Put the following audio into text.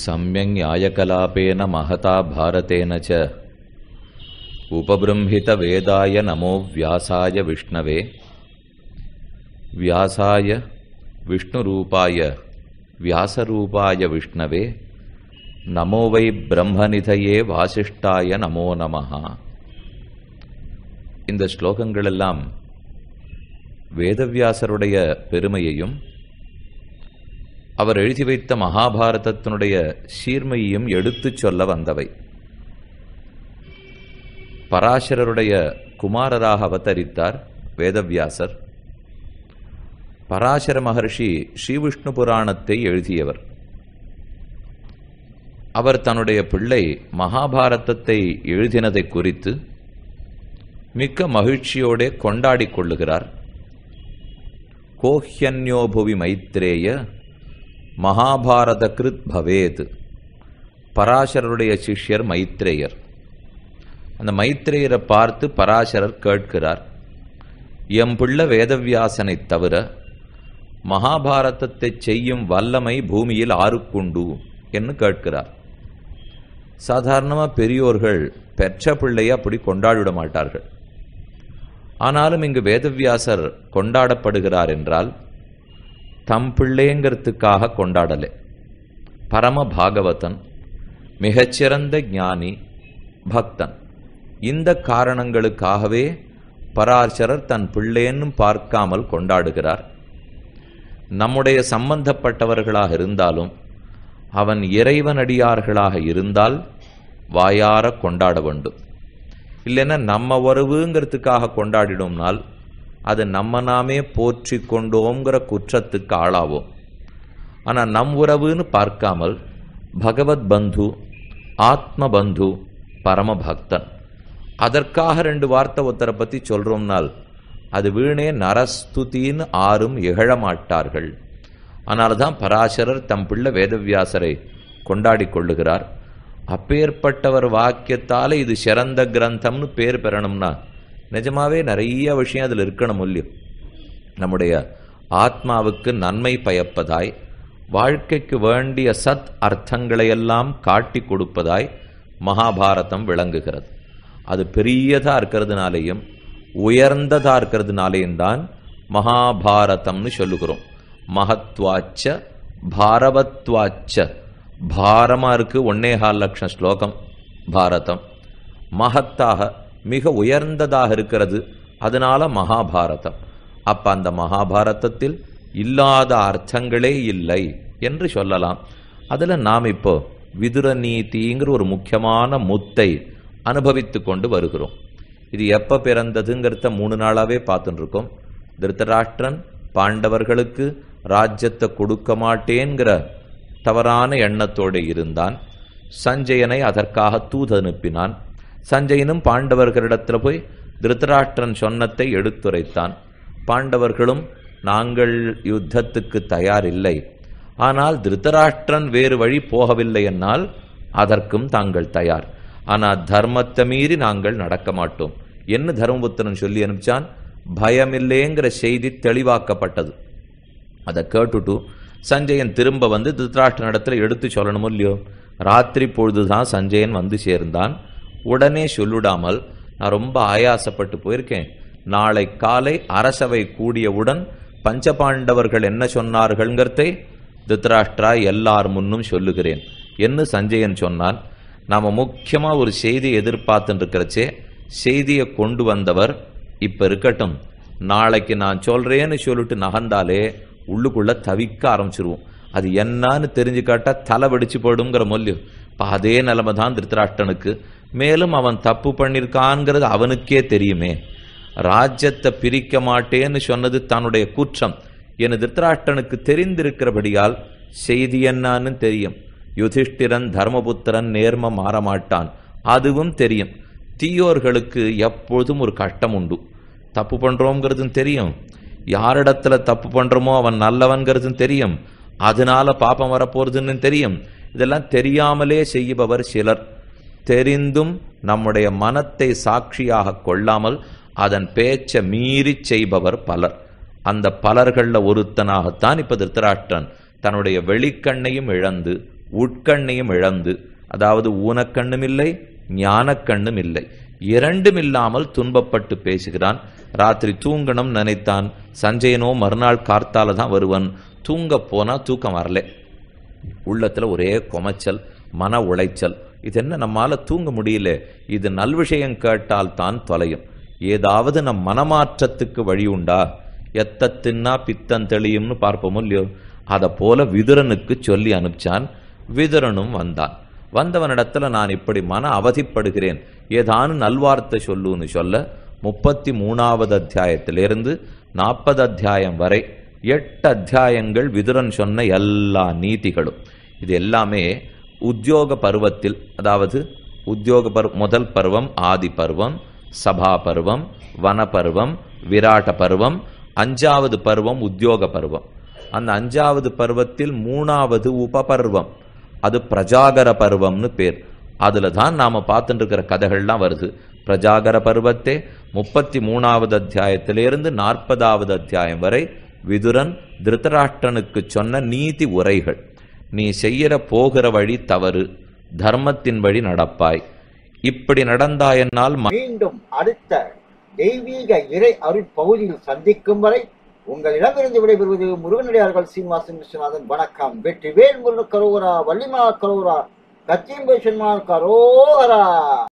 सम्यङ्न्यायकलापेन महता भारतेन च उपबृंहितवेदाय नमो व्यासाय विष्णवे व्यासाय विष्णुरूपाय व्यासरूपाय विष्णवे நமோ வை பிரம்மநிதையே வாசிஷ்டாய நமோ நமஹா இந்த ஸ்லோகங்களெல்லாம் வேதவியாசருடைய பெருமையையும் அவர் எழுதி வைத்த மகாபாரதத்தினுடைய சீர்மையையும் எடுத்துச் சொல்ல வந்தவை. பராசரருடைய குமாரராக அவதரித்தார் வேதவியாசர். பராசர மகர்ஷி ஸ்ரீவிஷ்ணு புராணத்தை எழுதியவர். அவர் தன்னுடைய பிள்ளை மகாபாரதத்தை எழுதினதை குறித்து மிக்க மகிழ்ச்சியோடே கொண்டாடிக் கொள்ளுகிறார். கோஹ்யன்யோபுவி மைத்ரேய மகாபாரத கிருத் பவேத். பராசரருடைய சிஷ்யர் மைத்ரேயர். அந்த மைத்ரேயரை பார்த்து பராசரர் கேட்கிறார் எம் பிள்ளை வேதவியாசனைத் தவிர மகாபாரதத்தை செய்யும் வல்லமை பூமியில் ஆறுக்குண்டு என்று கேட்கிறார். சாதாரணமாக பெரியோர்கள் பெற்ற பிள்ளையை அப்படி கொண்டாடிவிட மாட்டார்கள். ஆனாலும் இங்கு வேதவியாசர் கொண்டாடப்படுகிறார் என்றால் தம் பிள்ளைங்கிறதுக்காக கொண்டாடலை. பரம பாகவதன் மிகச்சிறந்த ஞானி பக்தன். இந்த காரணங்களுக்காகவே பராசரர் தன் பிள்ளைன்னு பார்க்காமல் கொண்டாடுகிறார். நம்முடைய சம்பந்தப்பட்டவர்களாக இருந்தாலும் அவன் இறைவனடியார்களாக இருந்தால் வாயார கொண்டாட வேண்டும். இல்லைன்னா நம்ம உறவுங்கிறதுக்காக கொண்டாடிடும்னால் அது நம்ம நாமே போற்றி கொண்டோங்கிற குற்றத்துக்கு ஆளாவோம் ஆனால் நம் உறவுன்னு பார்க்காமல் பகவத் பந்து ஆத்ம பந்து பரமபக்தன் அதற்காக ரெண்டு வார்த்தை ஒருத்தரை பற்றி சொல்கிறோம்னால் அது வீணே நரஸ்துதின்னு ஆரும் இகழமாட்டார்கள் அதனால தான் பராசரர் தம் பிள்ளை வேதவியாசரை கொண்டாடி கொள்ளுகிறார். அப்பேற்பட்டவர் வாக்கியத்தால் இது சிறந்த கிரந்தம்னு பேர் பெறணும்னா நிஜமாவே நிறைய விஷயம் அதில் இருக்கணும் இல்லையோ நம்முடைய ஆத்மாவுக்கு நன்மை பயப்பதாய் வாழ்க்கைக்கு வேண்டிய சத் அர்த்தங்களையெல்லாம் காட்டி கொடுப்பதாய் மகாபாரதம் விளங்குகிறது. அது பெரியதாக இருக்கிறதுனாலையும் உயர்ந்ததாக இருக்கிறதுனாலையும் தான் மகாபாரதம்னு சொல்லுகிறோம். மகத்வாச்ச பாரவத்வாச்ச. பாரமாக இருக்குது ஒன்னேகால் லட்சம் ஸ்லோகம் பாரதம். மகத்தாக மிக உயர்ந்ததாக இருக்கிறது. அதனால மகாபாரதம். அப்ப அந்த மகாபாரதத்தில் இல்லாத அர்த்தங்களே இல்லை என்று சொல்லலாம். அதில் நாம் இப்போ விதுர நீதிங்கிற ஒரு முக்கியமான முத்தை அனுபவித்து கொண்டு வருகிறோம். இது எப்போ பிறந்ததுங்கிறத மூணு நாளாகவே பார்த்துட்டுருக்கோம். திருத்தராஷ்டிரன் பாண்டவர்களுக்கு ராஜ்யத்தை கொடுக்க மாட்டேங்கிற தவறான எண்ணத்தோடு இருந்தான். சஞ்சயனை அதற்காக தூது அனுப்பினான். சஞ்சயனும் பாண்டவர்களிடத்தில் போய் திருத்தராஷ்டிரன் சொன்னத்தை எடுத்துரைத்தான். பாண்டவர்களும் நாங்கள் யுத்தத்துக்கு தயாரில்லை. ஆனால் திருத்தராஷ்டிரன் வேறு வழி போகவில்லை என்னால் அதற்கும் தாங்கள் தயார். ஆனால் தர்மத்தை மீறி நாங்கள் நடக்க மாட்டோம். என்ன தர்மபுத்திரன் சொல்லி அனுப்பிச்சான்? பயமில்லைங்கிற செய்தி தெளிவாக்கப்பட்டது. அதை கேட்டுட்டு சஞ்சயன் திரும்ப வந்து திருத்தராஷ்டிர இடத்துல எடுத்து சொல்லணுமோ இல்லையோ? ராத்திரி பொழுதுதான் சஞ்சயன் வந்து சேர்ந்தான். உடனே சொல்லிடாமல் நான் ரொம்ப ஆயாசப்பட்டு போயிருக்கேன். நாளை காலை அரசவை கூடியவுடன் பஞ்சபாண்டவர்கள் என்ன சொன்னார்கள்ங்கிறதை திருத்தராஷ்டிரா எல்லார் முன்னும் சொல்லுகிறேன். என்று சஞ்சயன் சொன்னான்? நாம் முக்கியமாக ஒரு செய்தியை எதிர்பார்த்துட்டு இருக்கிறச்சே செய்தியை கொண்டு வந்தவர் இப்போ இருக்கட்டும். நாளைக்கு நான் சொல்கிறேன்னு சொல்லிட்டு நகர்ந்தாலே உள்ளுக்குள்ளே தவிக்க ஆரம்பிச்சிருவோம். அது என்னன்னு தெரிஞ்சுக்காட்டா தலை வெடிச்சு போயிடுங்கிற மொழியும் இப்போ அதே நிலைமை தான் திருத்தராஷ்டனுக்கு மேலும் அவன் தப்பு பண்ணியிருக்கான்ங்கிறது அவனுக்கே தெரியுமே. ராஜ்யத்தை பிரிக்க மாட்டேன்னு சொன்னது தன்னுடைய குற்றம். என திருத்தராஷ்டனுக்கு தெரிந்திருக்கிறபடியால் செய்தி என்னான்னு தெரியும். யுதிஷ்டிரன் தர்மபுத்திரன் நேர்ம மாறமாட்டான். அதுவும் தெரியும். தீயோர்களுக்கு எப்பொழுதும் ஒரு கஷ்டம் உண்டு. தப்பு பண்ணுறோங்கிறதும் தெரியும். யாரிடத்துல தப்பு பண்ணுறோமோ அவன் நல்லவன்கிறதும் தெரியும். அதனால பாப்பம் வரப்போறதுன்னு தெரியும். இதெல்லாம் தெரியாமலே செய்பவர் சிலர். தெரிந்தும் நம்முடைய மனத்தை சாட்சியாக கொள்ளாமல் அதன் பேச்சை மீறி செய்பவர் பலர். அந்த பலர்களில் ஒருத்தனாகத்தான் இப்ப திருத்தராஷ்டிரன். தன்னுடைய வெளிக்கண்ணையும் இழந்து உட்கண்ணையும் இழந்து அதாவது ஊனக்கண்ணும் இல்லை ஞானக்கண்ணும் இல்லை இரண்டும் இல்லாமல் துன்பப்பட்டு பேசுகிறான். ராத்திரி தூங்கணும் நினைத்தான். சஞ்சயனோ மறுநாள் கார்த்தால தான் வருவன். தூங்க போனால் தூக்கம் வரல. உள்ளத்தில் ஒரே கொமைச்சல் மன உளைச்சல். இது என்ன நம்மால் தூங்க முடியல. இது நல்விஷயம் கேட்டால் தான் தொலையும். ஏதாவது நம் மனமாற்றத்துக்கு வழி உண்டா? எத்த தின்னா பித்தம் தெளியும்னு பார்ப்போமோ இல்லையோ? அதை போல விதுரனுக்கு சொல்லி அனுப்பிச்சான். விதுரனும் வந்தான். வந்தவனிடத்துல நான் இப்படி மன அவதிப்படுகிறேன். ஏதானும் நல்வார்த்தை சொல்லுன்னு சொல்ல முப்பத்தி மூணாவது அத்தியாயத்திலிருந்து நாற்பது அத்தியாயம் வரை எட்டு அத்தியாயங்கள் விதுரன் சொன்ன எல்லா நீதிகளும். இது எல்லாமே உத்தியோக பருவத்தில் அதாவது உத்தியோக பரு முதல் பருவம் ஆதி பருவம் சபா பருவம் வன பருவம் விராட்ட பருவம் அஞ்சாவது பருவம் உத்தியோக பருவம். அந்த அஞ்சாவது பருவத்தில் மூணாவது உபபருவம் அது பிரஜாகர பருவம்னு பேர். அதில் தான் நாம் பார்த்துட்டு இருக்கிற கதைகள்லாம் வருது. பிரஜாகர பருவத்தே முப்பத்தி மூணாவது அத்தியாயத்திலிருந்து நாற்பதாவது அத்தியாயம் வரை விதுரன் திருதராஷ்டனுக்கு சொன்ன நீதி உரைகள். நீ செய்யற போகிற வழி தவறு தர்மத்தின் வழி நடப்பாய். இப்படி நடந்தாயென்னால் மீண்டும் அடுத்த தெய்வீக இறை அருட்பகுதியில் சந்திக்கும் வரை உங்களிடமிருந்து விடைபெறுவது முருகனடியார்கள் சீனிவாசன் விஸ்வநாதன். வணக்கம். வெற்றிவேல் முருகன் கரோரா வள்ளிமா கரோரா கச்சிம்பை கரோரா